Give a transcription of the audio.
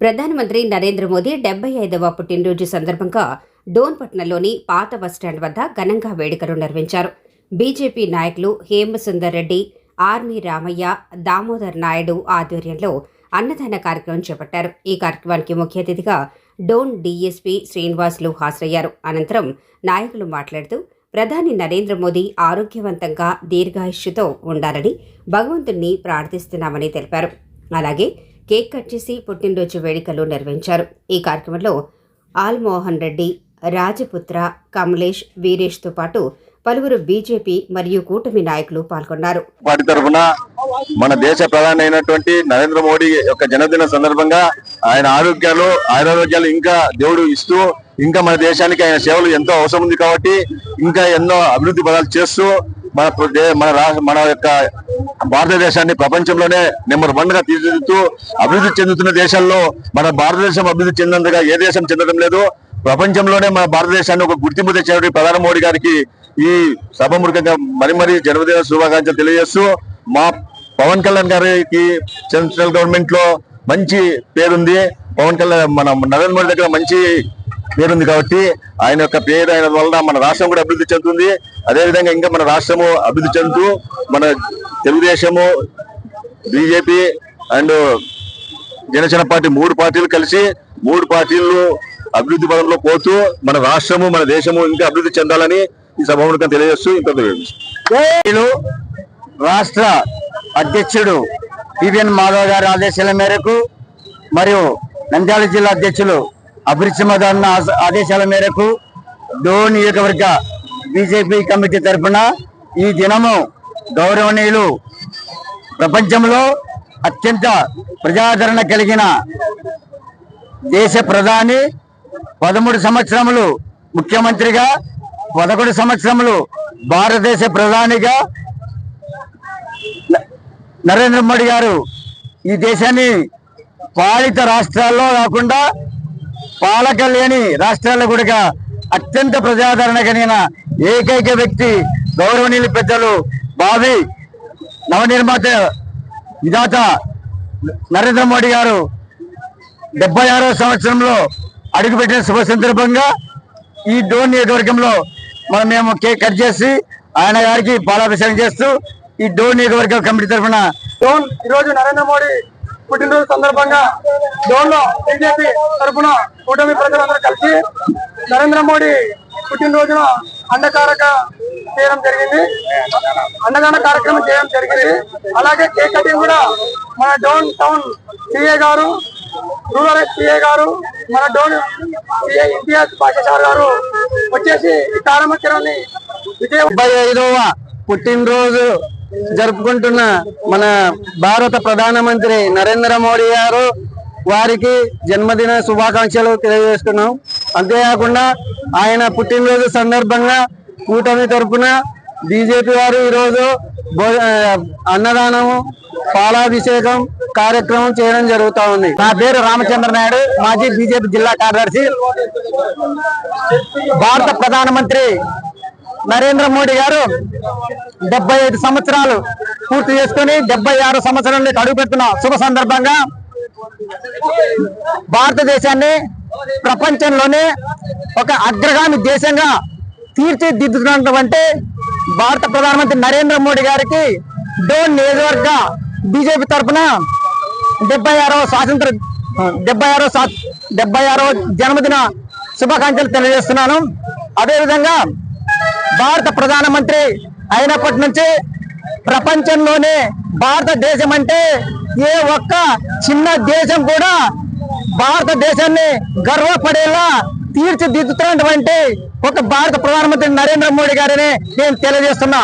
ప్రధానమంత్రి నరేంద్ర మోదీ డెబ్బై ఐదవ పుట్టినరోజు సందర్భంగా డోన్పట్నంలోని పాత బస్టాండ్ వద్ద ఘనంగా వేడుకలు నిర్వహించారు. బీజేపీ నాయకులు హేమసుందర్ రెడ్డి ఆర్మీ రామయ్య దామోదర్ నాయుడు ఆధ్వర్యంలో అన్నదాన కార్యక్రమం చేపట్టారు. ఈ కార్యక్రమానికి ముఖ్య అతిథిగా డోన్ డీఎస్పీ శ్రీనివాసులు హాజరయ్యారు. అనంతరం నాయకులు మాట్లాడుతూ ప్రధాని నరేంద్ర మోదీ ఆరోగ్యవంతంగా దీర్ఘాయుష్యుతో ఉండాలని భగవంతుణ్ణి ప్రార్థిస్తున్నామని తెలిపారు. అలాగే కేక్ కట్ చేసి పుట్టినరోజు వేడుకలు నిర్వహించారు. ఈ కార్యక్రమంలో ఆల్మోహన్ రెడ్డి రాజపుత్ర కమలేష్ వీరేష్తో పాటు పలువురు బీజేపీ మరియు కూటమి నాయకులు పాల్గొన్నారు. వాటి తరఫున మన దేశ ప్రధాని అయినటువంటి నరేంద్ర మోడీ యొక్క జన్మదిన సందర్భంగా ఆయన ఆరోగ్యాలు ఆరోగ్యాలు ఇంకా దేవుడు ఇస్తూ ఇంకా మన దేశానికి ఆయన సేవలు ఎంతో అవసరం ఉంది కాబట్టి ఇంకా ఎన్నో అభివృద్ధి పదాలు చేస్తూ మన మన మన యొక్క భారతదేశాన్ని ప్రపంచంలోనే నెంబర్ వన్గా తీర్చిదిద్దుతూ అభివృద్ధి చెందుతున్న దేశాల్లో మన భారతదేశం అభివృద్ధి చెందినందుగా ఏ దేశం చెందడం లేదు. ప్రపంచంలోనే మన భారతదేశాన్ని ఒక గుర్తింపు తెచ్చినటువంటి ప్రధాని మోడీ గారికి ఈ సభముఖంగా మరి మరి జన్మదిన శుభాకాంక్షలు తెలియజేస్తూ మా పవన్ కళ్యాణ్ గారికి సెంట్రల్ గవర్నమెంట్లో మంచి పేరుంది. పవన్ కళ్యాణ్ మన నరేంద్ర మోడీ దగ్గర మంచి పేరుంది కాబట్టి ఆయన యొక్క పేరు అయిన వలన మన రాష్ట్రం కూడా అభివృద్ధి చెందుతుంది. అదేవిధంగా ఇంకా మన రాష్ట్రము అభివృద్ధి చెందుతూ మన Telugudesam BJP and Janasena party మూడు పార్టీలు కలిసి మూడు పార్టీలు అభివృద్ధి పదంలో పోతూ మన రాష్ట్రము మన దేశము ఇంకా అభివృద్ధి చెందాలని ఈ సభాముఖం తెలియజేస్తూ ఇంత రాష్ట్ర అధ్యక్షుడు పివిఎన్ మాధవ్ గారి ఆదేశాల మేరకు మరియు నంద్యాల జిల్లా అధ్యక్షులు అభిరుచి ఆదేశాల మేరకు దో నియోజకవర్గ బీజేపీ కమిటీ తరఫున ఈ దినము గౌరవనీయులు ప్రపంచంలో అత్యంత ప్రజాదరణ కలిగిన దేశ ప్రధాని పదమూడు సంవత్సరములు ముఖ్యమంత్రిగా పదకొండు సంవత్సరములు భారతదేశ ప్రధానిగా నరేంద్ర మోడీ గారు ఈ దేశాన్ని పాలిత రాష్ట్రాల్లో కాకుండా పాలక లేని రాష్ట్రాల్లో కూడా అత్యంత ప్రజాదరణ కలిగిన ఏకైక వ్యక్తి గౌరవనీయులు పెద్దలు బావి నవనిర్మాత విధాత నరేంద్ర మోడీ గారు డెబ్బై ఆరో సంవత్సరంలో అడుగుపెట్టిన శుభ సందర్భంగా ఈ డోన్ నియోజకవర్గంలో మనం మేము కేక్ కట్ చేసి ఆయన గారికి పాలాభిషేకం చేస్తూ ఈ డోన్ నియోజకవర్గ కమిటీ తరఫున డోన్ ఈ రోజు నరేంద్ర మోడీ పుట్టినరోజు సందర్భంగా డోన్లో బీజేపీ తరఫున కూటమి ప్రజలందరూ కలిసి నరేంద్ర మోడీ పుట్టినరోజున అండకారక చేయడం జరిగింది. అన్నదాన కార్యక్రమం చేయడం జరిగింది. అలాగే కేక్ కటింగ్ కూడా మన డోన్ టౌన్ సిఏ గారు రూరల్ సిఏ గారు మన డోన్ సిఏ ఇంతియాజ్ పాకిస్తాన్ గారు వచ్చేసి ఈ కార్యక్రమాన్ని విజయ డెబ్బై ఐదవ పుట్టినరోజు జరుపుకుంటున్న మన భారత ప్రధానమంత్రి నరేంద్ర మోడీ గారు వారికి జన్మదిన శుభాకాంక్షలు తెలియజేస్తున్నాం. అంతేకాకుండా ఆయన పుట్టినరోజు సందర్భంగా కూటమి తరఫున బీజేపీ వారు ఈరోజు అన్నదానము పాలాభిషేకం కార్యక్రమం చేయడం జరుగుతూ ఉంది. నా పేరు రామచంద్ర నాయుడు మాజీ బీజేపీ జిల్లా కార్యదర్శి. భారత ప్రధానమంత్రి నరేంద్ర మోడీ గారు డెబ్బై ఐదు సంవత్సరాలు పూర్తి చేసుకుని డెబ్బై ఆరు సంవత్సరాలకి అడుగు పెడుతున్న శుభ సందర్భంగా భారతదేశాన్ని ప్రపంచంలోనే ఒక అగ్రగామి దేశంగా తీర్చిదిద్దుతున్నటువంటి భారత ప్రధానమంత్రి నరేంద్ర మోడీ గారికి డోన్ నియోజకవర్గ బీజేపీ తరఫున డెబ్బై ఆరవ స్వాతంత్ర డెబ్బై ఆరో స్వా- డెబ్బై ఆరో జన్మదిన శుభాకాంక్షలు తెలియజేస్తున్నాను. అదేవిధంగా భారత ప్రధానమంత్రి అయినప్పటి నుంచి ప్రపంచంలోనే భారతదేశం అంటే ఏ ఒక్క చిన్న దేశం కూడా భారతదేశాన్ని గర్వపడేలా తీర్చిదిద్దుతున్నటువంటి ఒక భారత ప్రధానమంత్రి నరేంద్ర మోడీ గారిని నేను తెలియజేస్తున్నా.